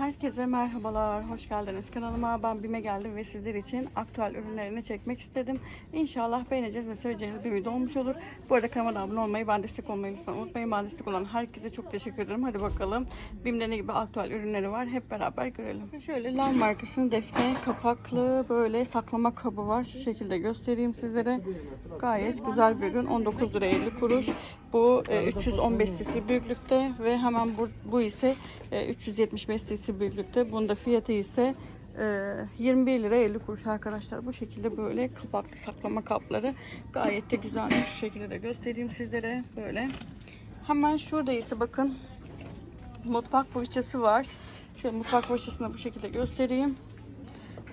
Herkese merhabalar, hoş geldiniz kanalıma. Ben Bime geldim ve sizler için aktüel ürünlerini çekmek istedim. İnşallah beğeneceğiz ve seveceğiniz bir video olmuş olur. Bu arada kanalıma abone olmayı, ben destek olmayı lütfen unutmayın. Ben destek olan herkese çok teşekkür ederim. Hadi bakalım Bim'de ne gibi aktüel ürünleri var hep beraber görelim. Şöyle Lav markasının defne kapaklı böyle saklama kabı var. Şu şekilde göstereyim sizlere. Gayet güzel bir ürün. 19 lira 50 kuruş. Bu e, 315 cc büyüklükte ve hemen bu, bu ise e, 375 cc büyüklükte. Bunda fiyatı ise e, 21 lira 50 kuruş arkadaşlar. Bu şekilde böyle kapaklı saklama kapları gayet de güzelmiş. Şu şekilde de göstereyim sizlere böyle. Hemen şurada ise bakın mutfak fırçası var. Şöyle mutfak fırçasını bu şekilde göstereyim.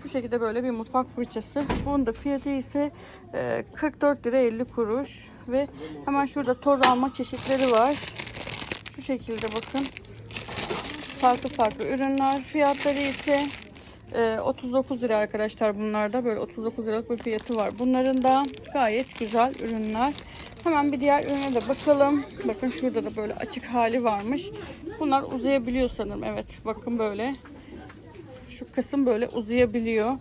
Bu şekilde böyle bir mutfak fırçası. Bunun da fiyatı ise e, 44 lira 50 kuruş. Ve hemen şurada toz alma çeşitleri var. Şu şekilde bakın. Farklı farklı ürünler. Fiyatları ise e, 39 lira arkadaşlar bunlarda. Böyle 39 liralık bir fiyatı var. Bunların da gayet güzel ürünler. Hemen bir diğer ürüne de bakalım. Bakın şurada da böyle açık hali varmış. Bunlar uzayabiliyor sanırım. Evet bakın böyle şu kısım böyle uzayabiliyor.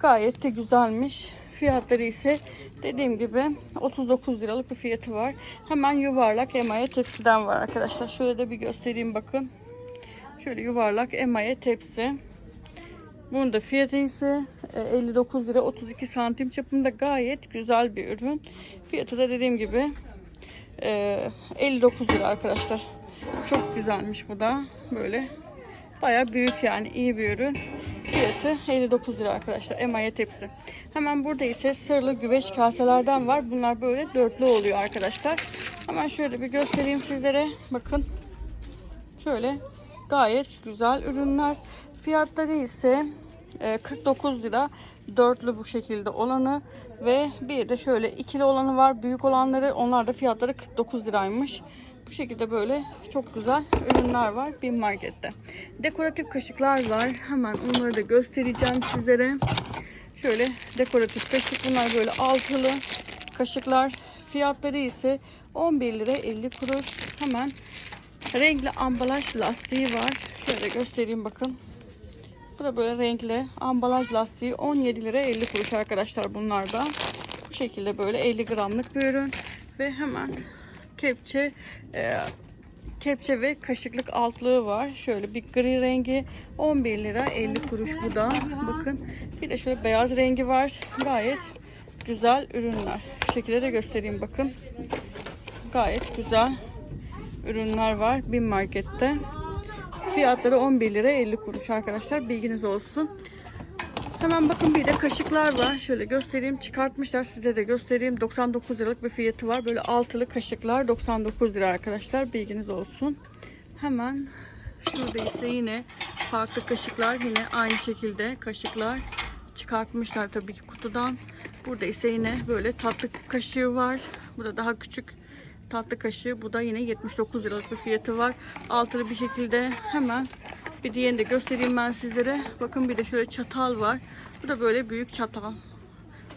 Gayet de güzelmiş. Fiyatları ise dediğim gibi 39 liralık bir fiyatı var. Hemen yuvarlak emaye tepsiden var arkadaşlar. Şöyle de bir göstereyim bakın. Şöyle yuvarlak emaye tepsi. Bunun da fiyatı ise e, 59 lira 32 santim çapında gayet güzel bir ürün. Fiyatı da dediğim gibi e, 59 lira arkadaşlar. Çok güzelmiş bu da. Böyle Baya büyük yani iyi bir ürün. Fiyatı 59 lira arkadaşlar. Emaye tepsi. Hemen burada ise sırlı güveç kaselerden var. Bunlar böyle dörtlü oluyor arkadaşlar. Hemen şöyle bir göstereyim sizlere. Bakın. Şöyle gayet güzel ürünler. Fiyatları ise e, 49 lira. Dörtlü bu şekilde olanı ve bir de şöyle ikili olanı var. Büyük olanları onlar da fiyatları 49 liraymış. Bu şekilde böyle çok güzel ürünler var bir markette. Dekoratif kaşıklar var. Hemen onları da göstereceğim sizlere. Şöyle dekoratif kaşık. Bunlar böyle altılı kaşıklar. Fiyatları ise 11 lira 50 kuruş. Hemen renkli ambalaj lastiği var. Şöyle göstereyim bakın. Bu da böyle renkli ambalaj lastiği 17 lira 50 kuruş arkadaşlar bunlar da. Bu şekilde böyle 50 gramlık bir ürün. Ve hemen kepçe e, kepçe ve kaşıklık altlığı var. Şöyle bir gri rengi 11 lira 50 kuruş bu da. Bakın bir de şöyle beyaz rengi var. Gayet güzel ürünler. Şu şekilde de göstereyim bakın. Gayet güzel ürünler var bir markette. Fiyatları 11 lira 50 kuruş arkadaşlar. Bilginiz olsun. Hemen bakın bir de kaşıklar var. Şöyle göstereyim. Çıkartmışlar. Size de göstereyim. 99 liralık bir fiyatı var. Böyle altılı kaşıklar 99 lira arkadaşlar. Bilginiz olsun. Hemen şurada ise yine farklı kaşıklar. Yine aynı şekilde kaşıklar çıkartmışlar tabii ki kutudan. Burada ise yine böyle tatlı kaşığı var. Burada daha küçük tatlı kaşığı. Bu da yine 79 liralık bir fiyatı var. Altılı bir şekilde hemen bir diğerini de göstereyim ben sizlere. Bakın bir de şöyle çatal var. Bu da böyle büyük çatal.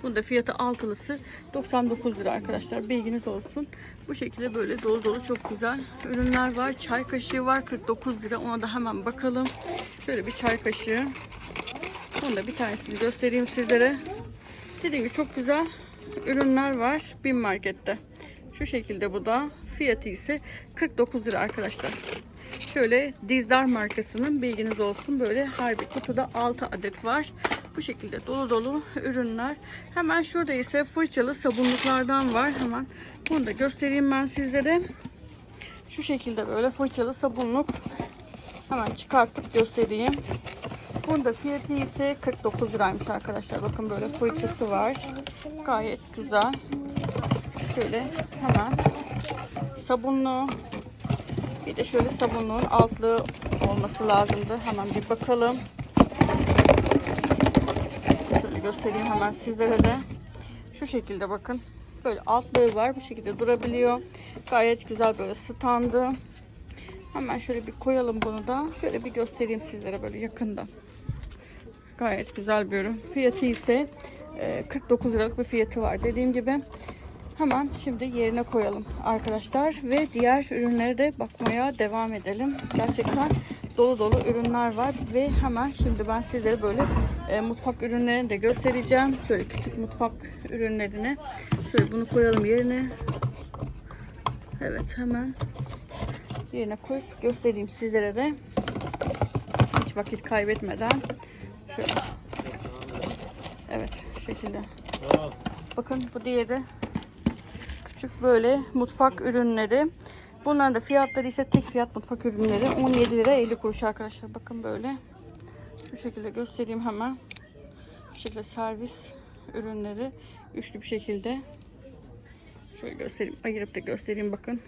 Bunun da fiyatı altılısı 99 lira arkadaşlar. Bilginiz olsun. Bu şekilde böyle dolu dolu çok güzel ürünler var. Çay kaşığı var 49 lira. Ona da hemen bakalım. Şöyle bir çay kaşığı. Bunu da bir tanesini göstereyim sizlere. Dediğim gibi çok güzel ürünler var bin markette. Şu şekilde bu da. Fiyatı ise 49 lira arkadaşlar. Şöyle Dizdar markasının bilginiz olsun. Böyle her bir kutuda 6 adet var. Bu şekilde dolu dolu ürünler. Hemen şurada ise fırçalı sabunluklardan var. Hemen bunu da göstereyim ben sizlere. Şu şekilde böyle fırçalı sabunluk. Hemen çıkartıp göstereyim. Bunun da fiyatı ise 49 liraymış arkadaşlar. Bakın böyle fırçası var. Gayet güzel. Şöyle hemen sabunlu bir de şöyle sabunluğun altlığı olması lazımdı. Hemen bir bakalım. Şöyle göstereyim hemen sizlere de. Şu şekilde bakın. Böyle altlığı var. Bu şekilde durabiliyor. Gayet güzel böyle standı. Hemen şöyle bir koyalım bunu da. Şöyle bir göstereyim sizlere böyle yakında. Gayet güzel bir ürün. Fiyatı ise 49 liralık bir fiyatı var. Dediğim gibi Hemen şimdi yerine koyalım arkadaşlar ve diğer ürünlere de bakmaya devam edelim. Gerçekten dolu dolu ürünler var ve hemen şimdi ben sizlere böyle e, mutfak ürünlerini de göstereceğim. Şöyle küçük mutfak ürünlerini. Şöyle bunu koyalım yerine. Evet hemen yerine koyup göstereyim sizlere de. Hiç vakit kaybetmeden. Şöyle. Evet şekilde. Bakın bu diğeri küçük böyle mutfak ürünleri. Bunların da fiyatları ise tek fiyat mutfak ürünleri 17 lira 50 kuruş arkadaşlar. Bakın böyle. Şu şekilde göstereyim hemen. Bu şekilde servis ürünleri üçlü bir şekilde. Şöyle göstereyim. Ayırıp da göstereyim bakın.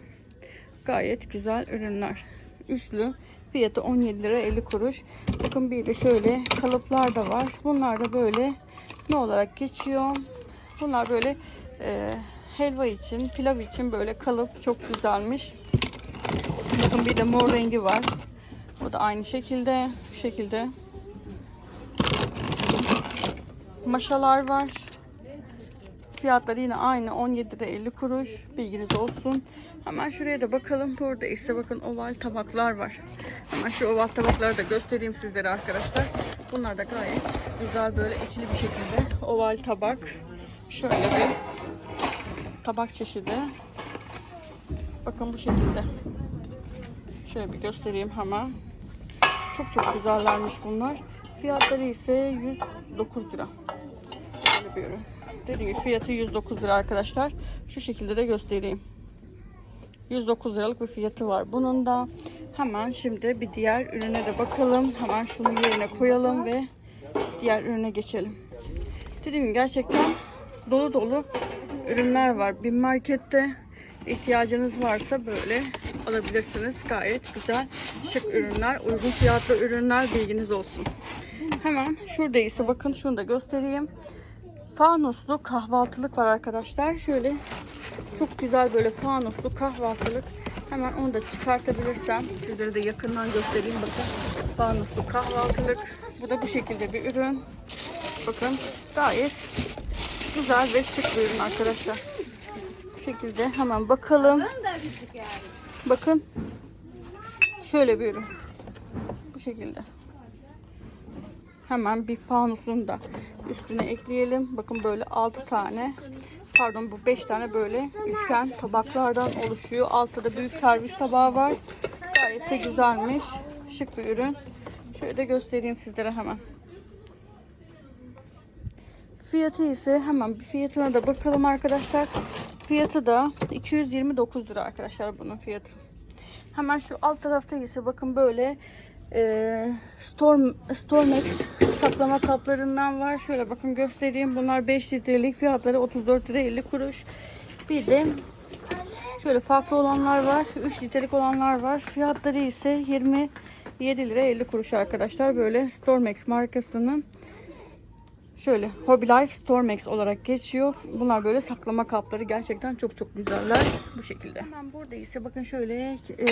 Gayet güzel ürünler. Üçlü. Fiyatı 17 lira 50 kuruş. Bakın bir de şöyle kalıplar da var. Bunlar da böyle ne olarak geçiyor? Bunlar böyle e, helva için, pilav için böyle kalıp çok güzelmiş. Bakın bir de mor rengi var. Bu da aynı şekilde, bu şekilde. Maşalar var. Fiyatları yine aynı 17 lira 50 kuruş. Bilginiz olsun. Hemen şuraya da bakalım. Burada ise bakın oval tabaklar var. Hemen şu oval tabakları da göstereyim sizlere arkadaşlar. Bunlar da gayet güzel böyle ikili bir şekilde oval tabak. Şöyle bir tabak çeşidi. Bakın bu şekilde. Şöyle bir göstereyim hemen. Çok çok güzellermiş bunlar. Fiyatları ise 109 lira. Böyle bir ürün. Dediğim gibi fiyatı 109 lira arkadaşlar. Şu şekilde de göstereyim. 109 liralık bir fiyatı var. Bunun da hemen şimdi bir diğer ürüne de bakalım. Hemen şunu yerine koyalım ve diğer ürüne geçelim. Dediğim gibi gerçekten dolu dolu ürünler var. Bir markette ihtiyacınız varsa böyle alabilirsiniz. Gayet güzel şık ürünler, uygun fiyatlı ürünler bilginiz olsun. Hemen şurada ise bakın şunu da göstereyim. Fanuslu kahvaltılık var arkadaşlar. Şöyle çok güzel böyle fanuslu kahvaltılık. Hemen onu da çıkartabilirsem sizlere de yakından göstereyim bakın. Fanuslu kahvaltılık. Bu da bu şekilde bir ürün. Bakın gayet güzel ve şık bir ürün arkadaşlar. Bu şekilde hemen bakalım. Bakın. Şöyle bir ürün. Bu şekilde. Hemen bir fanusun da üstüne ekleyelim. Bakın böyle 6 tane pardon bu 5 tane böyle üçgen tabaklardan oluşuyor. Altta da büyük servis tabağı var. Gayet de güzelmiş. Şık bir ürün. Şöyle de göstereyim sizlere hemen. Fiyatı ise hemen bir fiyatına da bakalım arkadaşlar. Fiyatı da 229 lira arkadaşlar bunun fiyatı. Hemen şu alt tarafta ise bakın böyle e, Storm, Stormex saklama kaplarından var. Şöyle bakın göstereyim. Bunlar 5 litrelik fiyatları 34 lira 50 kuruş. Bir de şöyle farklı olanlar var. 3 litrelik olanlar var. Fiyatları ise 27 lira 50 kuruş arkadaşlar. Böyle Stormex markasının Şöyle Hobby Life Stormex olarak geçiyor. Bunlar böyle saklama kapları. Gerçekten çok çok güzeller. Bu şekilde. Hemen burada ise bakın şöyle e,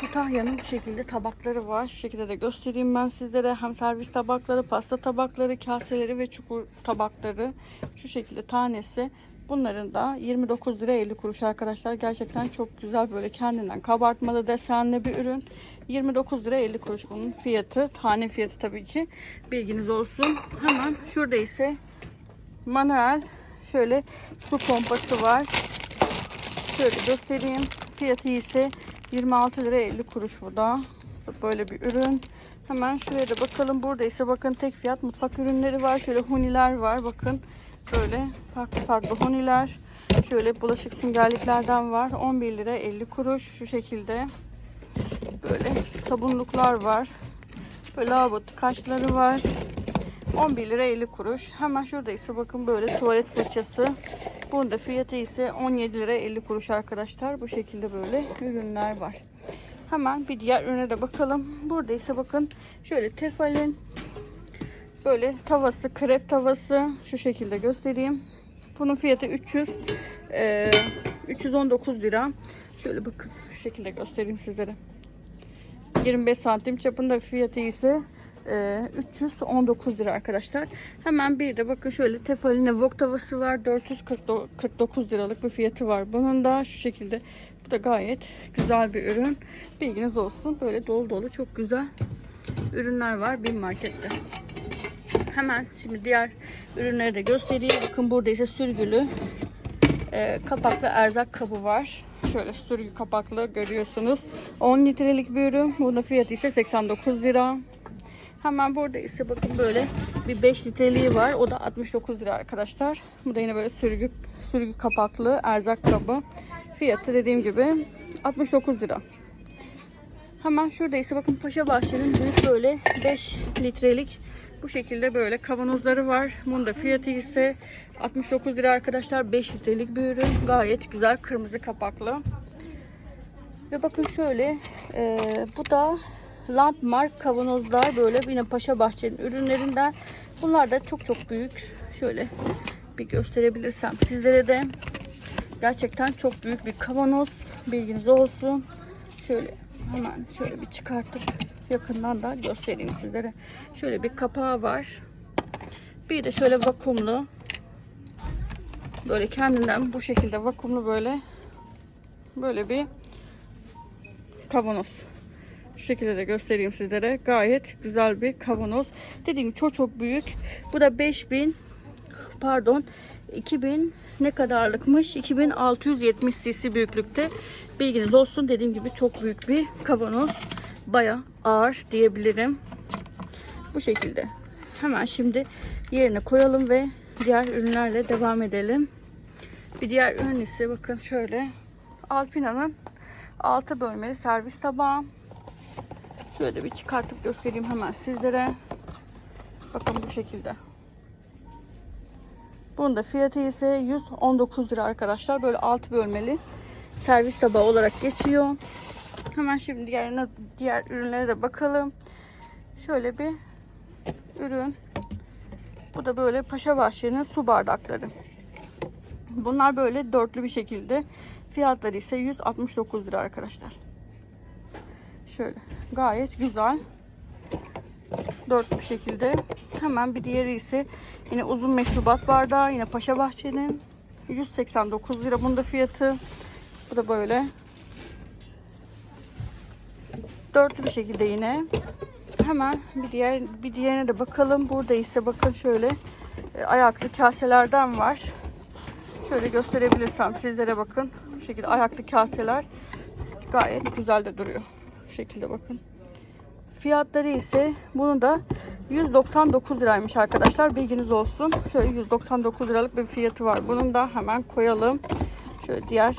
Kütahya'nın bu şekilde tabakları var. Şu şekilde de göstereyim ben sizlere. Hem servis tabakları, pasta tabakları, kaseleri ve çukur tabakları. Şu şekilde tanesi. Bunların da 29 lira 50 kuruş arkadaşlar. Gerçekten çok güzel böyle kendinden kabartmalı desenli bir ürün. 29 lira 50 kuruş bunun fiyatı. Tane fiyatı tabii ki. Bilginiz olsun. Hemen şurada ise manuel şöyle su pompası var. Şöyle göstereyim. Fiyatı ise 26 lira 50 kuruş bu da. Böyle bir ürün. Hemen şuraya da bakalım. Burada ise bakın tek fiyat mutfak ürünleri var. Şöyle huniler var. Bakın böyle farklı farklı huniler. Şöyle bulaşık süngerliklerden var. 11 lira 50 kuruş. Şu şekilde. Böyle sabunluklar var. Böyle lavabo kaşları var. 11 lira 50 kuruş. Hemen şurada ise bakın böyle tuvalet fırçası. Bunun da fiyatı ise 17 lira 50 kuruş arkadaşlar. Bu şekilde böyle ürünler var. Hemen bir diğer ürüne de bakalım. Burada ise bakın şöyle Tefal'in böyle tavası, krep tavası şu şekilde göstereyim. Bunun fiyatı 300 e, 319 lira. Şöyle bakın şu şekilde göstereyim sizlere. 25 santim çapında fiyatı ise e, 319 lira arkadaşlar. Hemen bir de bakın şöyle Tefal'in wok tavası var. 449 liralık bir fiyatı var. Bunun da şu şekilde bu da gayet güzel bir ürün. Bilginiz olsun. Böyle dolu dolu çok güzel ürünler var bir markette. Hemen şimdi diğer ürünleri de göstereyim. Bakın burada ise sürgülü e, kapaklı erzak kabı var. Şöyle sürgü kapaklı görüyorsunuz. 10 litrelik bir ürün. Bunun fiyatı ise 89 lira. Hemen burada ise bakın böyle bir 5 litreliği var. O da 69 lira arkadaşlar. Bu da yine böyle sürgü sürgü kapaklı erzak kabı. Fiyatı dediğim gibi 69 lira. Hemen şurada ise bakın Paşa Bahçe'nin büyük böyle 5 litrelik bu şekilde böyle kavanozları var. Bunun da fiyatı ise 69 lira arkadaşlar. 5 litrelik bir ürün. Gayet güzel kırmızı kapaklı. Ve bakın şöyle e, bu da Landmark kavanozlar böyle yine Paşa Bahçe'nin ürünlerinden. Bunlar da çok çok büyük. Şöyle bir gösterebilirsem sizlere de gerçekten çok büyük bir kavanoz. Bilginiz olsun. Şöyle hemen şöyle bir çıkartıp yakından da göstereyim sizlere. Şöyle bir kapağı var. Bir de şöyle vakumlu. Böyle kendinden bu şekilde vakumlu böyle böyle bir kavanoz. Şu şekilde de göstereyim sizlere. Gayet güzel bir kavanoz. Dediğim gibi çok çok büyük. Bu da 5000 pardon 2000 ne kadarlıkmış? 2670 cc büyüklükte. Bilginiz olsun. Dediğim gibi çok büyük bir kavanoz. Baya ağır diyebilirim. Bu şekilde. Hemen şimdi yerine koyalım ve diğer ürünlerle devam edelim. Bir diğer ürün ise bakın şöyle. Alpina'nın 6 bölmeli servis tabağı. Şöyle bir çıkartıp göstereyim hemen sizlere. Bakın bu şekilde. Bunun da fiyatı ise 119 lira arkadaşlar. Böyle 6 bölmeli servis tabağı olarak geçiyor. Hemen şimdi diğerine, diğer ürünlere de bakalım. Şöyle bir ürün. Bu da böyle Paşa Bahçe'nin su bardakları. Bunlar böyle dörtlü bir şekilde. Fiyatları ise 169 lira arkadaşlar. Şöyle gayet güzel. Dörtlü bir şekilde. Hemen bir diğeri ise yine uzun meşrubat bardağı. Yine Paşa Bahçe'nin 189 lira bunda fiyatı. Bu da böyle dörtlü bir şekilde yine. Hemen bir diğer bir diğerine de bakalım. Burada ise bakın şöyle e, ayaklı kaselerden var. Şöyle gösterebilirsem sizlere bakın. Bu şekilde ayaklı kaseler gayet güzel de duruyor. Bu şekilde bakın. Fiyatları ise bunun da 199 liraymış arkadaşlar. Bilginiz olsun. Şöyle 199 liralık bir fiyatı var. Bunun da hemen koyalım. Şöyle diğer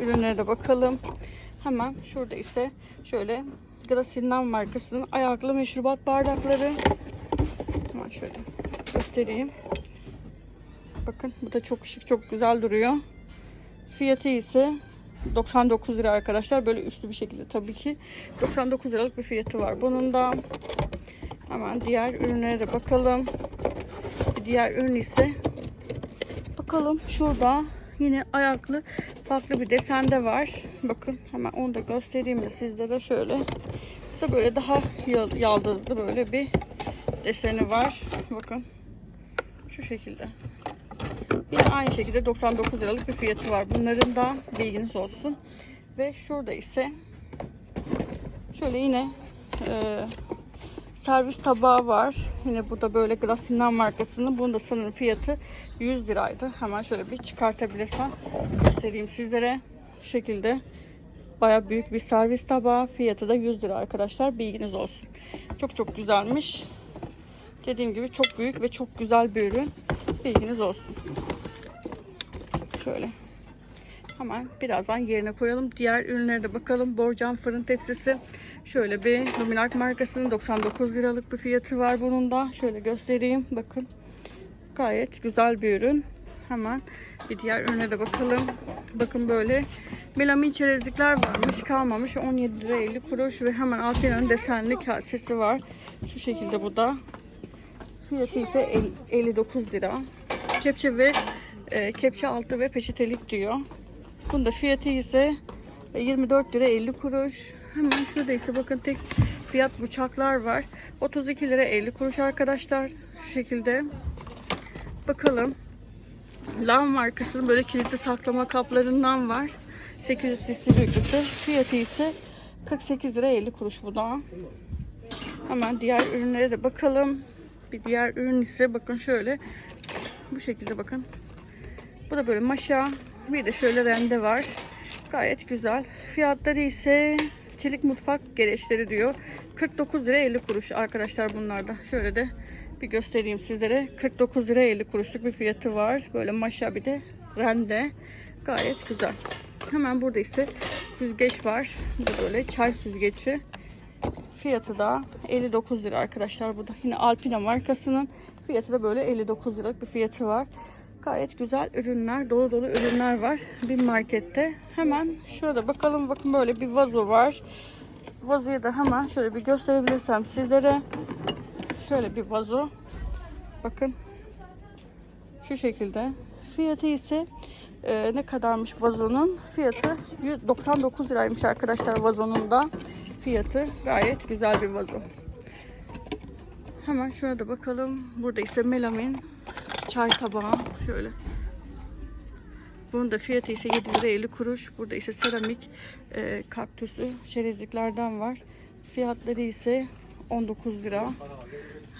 ürünlere de bakalım. Hemen şurada ise şöyle Grasinden markasının ayaklı meşrubat bardakları. Hemen şöyle göstereyim. Bakın bu da çok şık, çok güzel duruyor. Fiyatı ise 99 lira arkadaşlar. Böyle üstlü bir şekilde tabii ki. 99 liralık bir fiyatı var. Bunun da hemen diğer ürünlere de bakalım. Bir diğer ürün ise bakalım şurada yine ayaklı farklı bir desende var. Bakın hemen onu da göstereyim de sizlere şöyle. Da böyle daha yaldızlı böyle bir deseni var. Bakın şu şekilde. Yine aynı şekilde 99 liralık bir fiyatı var. Bunların da bilginiz olsun. Ve şurada ise şöyle yine e, servis tabağı var. Yine bu da böyle Glasin'den markasının. Bunun da sanırım fiyatı 100 liraydı. Hemen şöyle bir çıkartabilirsem göstereyim sizlere. Şu şekilde baya büyük bir servis tabağı. Fiyatı da 100 lira arkadaşlar. Bilginiz olsun. Çok çok güzelmiş. Dediğim gibi çok büyük ve çok güzel bir ürün. Bilginiz olsun. Şöyle. Hemen birazdan yerine koyalım. Diğer ürünlere de bakalım. Borcam fırın tepsisi. Şöyle bir Luminark markasının 99 liralık bir fiyatı var bunun da. Şöyle göstereyim. Bakın. Gayet güzel bir ürün. Hemen bir diğer ürüne de bakalım. Bakın böyle melamin çerezlikler varmış. Kalmamış. 17 lira 50 kuruş ve hemen Atina'nın desenli kasesi var. Şu şekilde bu da. Fiyatı ise 59 lira. Kepçe ve e, kepçe altı ve peçetelik diyor. Bunda fiyatı ise 24 lira 50 kuruş. Hemen şurada ise bakın tek fiyat bıçaklar var. 32 lira 50 kuruş arkadaşlar. Şu şekilde. Bakalım. Lav markasının böyle kilitli saklama kaplarından var. 800 cc büyüklükte. Fiyatı ise 48 lira 50 kuruş bu da. Hemen diğer ürünlere de bakalım. Bir diğer ürün ise bakın şöyle. Bu şekilde bakın. Bu da böyle maşa. Bir de şöyle rende var. Gayet güzel. Fiyatları ise çelik mutfak gereçleri diyor. 49 lira 50 kuruş arkadaşlar bunlarda. Şöyle de bir göstereyim sizlere. 49 lira 50 kuruşluk bir fiyatı var. Böyle maşa bir de rende. Gayet güzel. Hemen burada ise süzgeç var. Bu böyle çay süzgeci. Fiyatı da 59 lira arkadaşlar. Bu da yine Alpina markasının. Fiyatı da böyle 59 liralık bir fiyatı var. Gayet güzel ürünler, dolu dolu ürünler var bir markette. Hemen şurada bakalım. Bakın böyle bir vazo var. Vazoyu da hemen şöyle bir gösterebilirsem sizlere. Şöyle bir vazo. Bakın. Şu şekilde. Fiyatı ise e, ne kadarmış vazonun? Fiyatı 199 liraymış arkadaşlar vazonun da. Fiyatı gayet güzel bir vazo. Hemen şuna da bakalım. Burada ise melamin çay tabağı. Şöyle. Bunun da fiyatı ise 7 lira 50 kuruş. Burada ise seramik e, kaktüsü çerezliklerden var. Fiyatları ise 19 lira.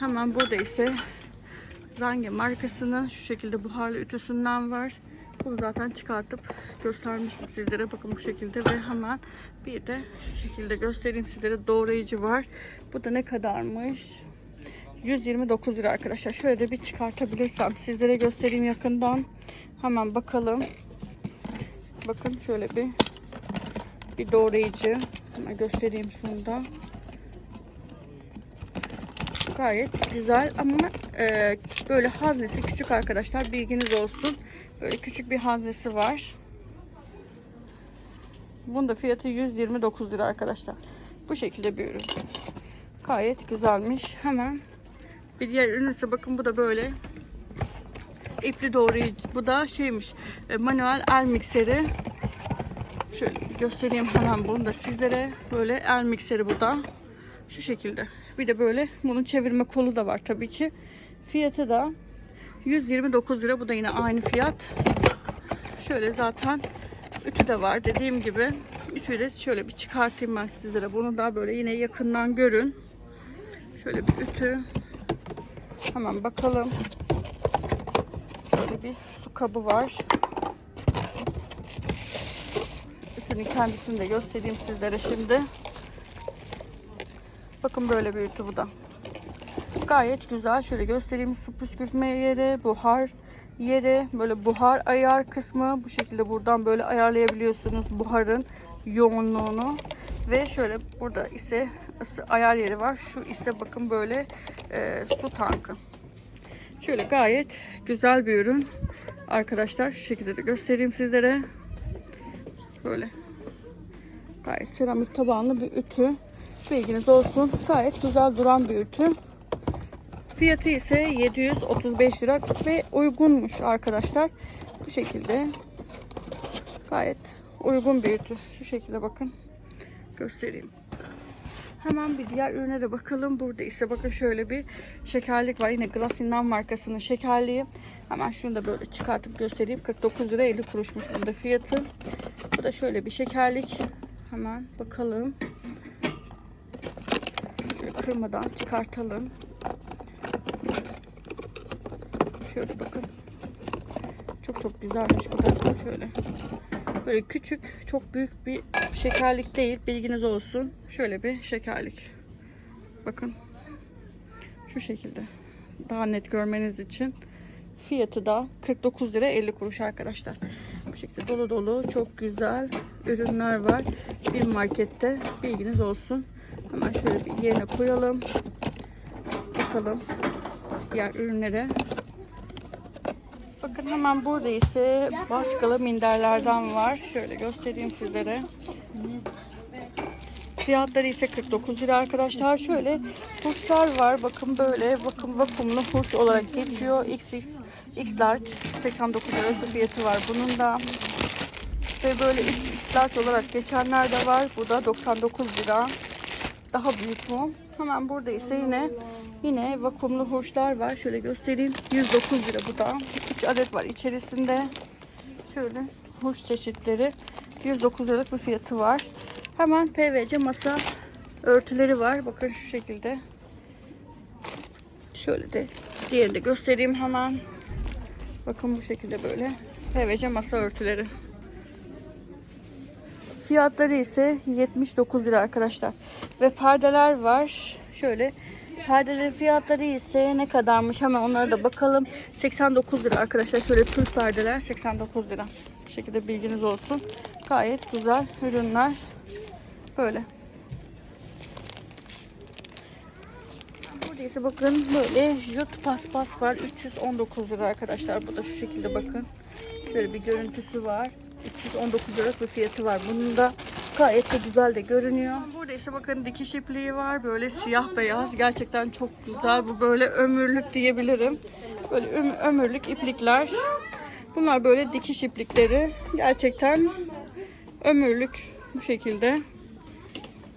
Hemen burada ise Range markasının şu şekilde buharlı ütüsünden var. Bunu zaten çıkartıp göstermiştim sizlere. Bakın bu şekilde ve hemen bir de şu şekilde göstereyim sizlere doğrayıcı var. Bu da ne kadarmış? 129 lira arkadaşlar. Şöyle de bir çıkartabilirsem sizlere göstereyim yakından. Hemen bakalım. Bakın şöyle bir bir doğrayıcı. Hemen göstereyim şunu da. Gayet güzel ama e, böyle haznesi küçük arkadaşlar bilginiz olsun. Böyle küçük bir haznesi var. Bunun da fiyatı 129 lira arkadaşlar. Bu şekilde bir ürün. Gayet güzelmiş. Hemen bir diğer ürün ise bakın bu da böyle ipli doğrayıcı. Bu da şeymiş e, manuel el mikseri. Şöyle göstereyim hemen bunu da sizlere. Böyle el mikseri bu da. Şu şekilde. Bir de böyle bunun çevirme kolu da var tabii ki. Fiyatı da 129 lira. Bu da yine aynı fiyat. Şöyle zaten ütü de var. Dediğim gibi ütüyü de şöyle bir çıkartayım ben sizlere. Bunu da böyle yine yakından görün. Şöyle bir ütü. Hemen bakalım. Böyle bir su kabı var. Ütünün kendisini de göstereyim sizlere şimdi. Bakın böyle bir ütü bu da. Gayet güzel. Şöyle göstereyim. Su püskürtme yeri, buhar yeri, böyle buhar ayar kısmı. Bu şekilde buradan böyle ayarlayabiliyorsunuz buharın yoğunluğunu. Ve şöyle burada ise ısı ayar yeri var. Şu ise bakın böyle e, su tankı. Şöyle gayet güzel bir ürün. Arkadaşlar şu şekilde de göstereyim sizlere. Böyle gayet seramik tabanlı bir ütü. Bilginiz olsun. Gayet güzel duran bir ütü. Fiyatı ise 735 lira ve uygunmuş arkadaşlar. Bu şekilde gayet uygun bir ütü. Şu şekilde bakın. Göstereyim. Hemen bir diğer ürüne de bakalım. Burada ise bakın şöyle bir şekerlik var. Yine Glasin'den markasının şekerliği. Hemen şunu da böyle çıkartıp göstereyim. 49 lira 50 kuruşmuş bunda fiyatı. Bu da şöyle bir şekerlik. Hemen bakalım. Kırmadan çıkartalım. Şöyle bakın. Çok çok güzelmiş bu da. Şöyle. Böyle küçük, çok büyük bir şekerlik değil. Bilginiz olsun. Şöyle bir şekerlik. Bakın. Şu şekilde. Daha net görmeniz için. Fiyatı da 49 lira 50 kuruş arkadaşlar. Bu şekilde dolu dolu çok güzel ürünler var. Bir markette bilginiz olsun. Hemen şöyle bir yerine koyalım. Bakalım diğer ürünlere. Bakın hemen burada ise baskılı minderlerden var. Şöyle göstereyim sizlere. Fiyatları ise 49 lira arkadaşlar. Şöyle hurçlar var. Bakın böyle bakın vakumlu hurç olarak geçiyor. XX X large 89 lira fiyatı var bunun da. Ve böyle X large olarak geçenler de var. Bu da 99 lira. Daha büyük bu. Hemen burada ise yine yine vakumlu hurçlar var. Şöyle göstereyim. 109 lira bu da. 3 adet var içerisinde. Şöyle hurç çeşitleri. 109 liralık bir fiyatı var. Hemen PVC masa örtüleri var. Bakın şu şekilde. Şöyle de diğerini de göstereyim hemen. Bakın bu şekilde böyle PVC masa örtüleri. Fiyatları ise 79 lira arkadaşlar. Ve perdeler var. Şöyle perdelerin fiyatları ise ne kadarmış hemen onlara da bakalım. 89 lira arkadaşlar. Şöyle tül perdeler 89 lira. Bu şekilde bilginiz olsun. Gayet güzel ürünler. Böyle. Burada ise bakın böyle jut paspas var. 319 lira arkadaşlar. Bu da şu şekilde bakın. Şöyle bir görüntüsü var. 319 lira bir fiyatı var. Bunun da gayet de güzel de görünüyor. Burada ise bakın dikiş ipliği var. Böyle siyah beyaz. Gerçekten çok güzel. Bu böyle ömürlük diyebilirim. Böyle öm- ömürlük iplikler. Bunlar böyle dikiş iplikleri. Gerçekten ömürlük bu şekilde.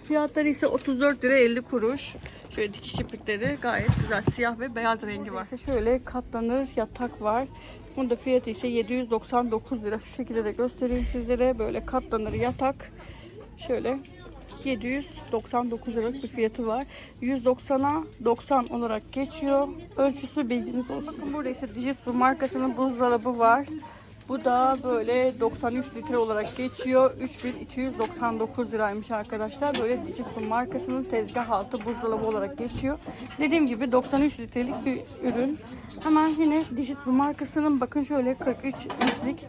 Fiyatları ise 34 lira 50 kuruş. Şöyle dikiş iplikleri gayet güzel. Siyah ve beyaz rengi var. İşte şöyle katlanır yatak var. Bunun da fiyatı ise 799 lira. Şu şekilde de göstereyim sizlere. Böyle katlanır yatak. Şöyle 799 liralık bir fiyatı var. 190'a 90 olarak geçiyor. Ölçüsü bilginiz olsun. Bakın burada ise Dijitsu markasının buzdolabı var. Bu da böyle 93 litre olarak geçiyor. 3299 liraymış arkadaşlar. Böyle Dijitsu markasının tezgah altı buzdolabı olarak geçiyor. Dediğim gibi 93 litrelik bir ürün. Hemen yine Dijitsu markasının bakın şöyle 43 inçlik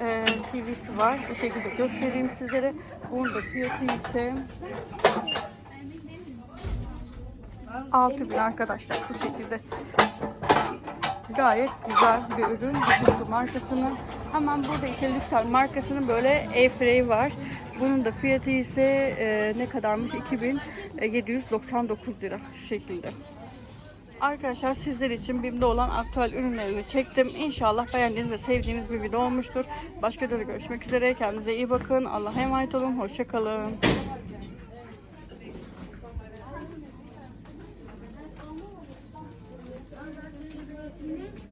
e, TV'si var. Bu şekilde göstereyim sizlere. Bunun da fiyatı ise 6000 arkadaşlar bu şekilde. Gayet güzel bir ürün. Dijitsu markasının. Hemen burada ise Lüksel markasının böyle Airfryer var. Bunun da fiyatı ise e, ne kadarmış? 2799 lira şu şekilde. Arkadaşlar sizler için BİM'de olan aktüel ürünlerini çektim. İnşallah beğendiğiniz ve sevdiğiniz bir video olmuştur. Başka videoda görüşmek üzere. Kendinize iyi bakın. Allah'a emanet olun. Hoşçakalın.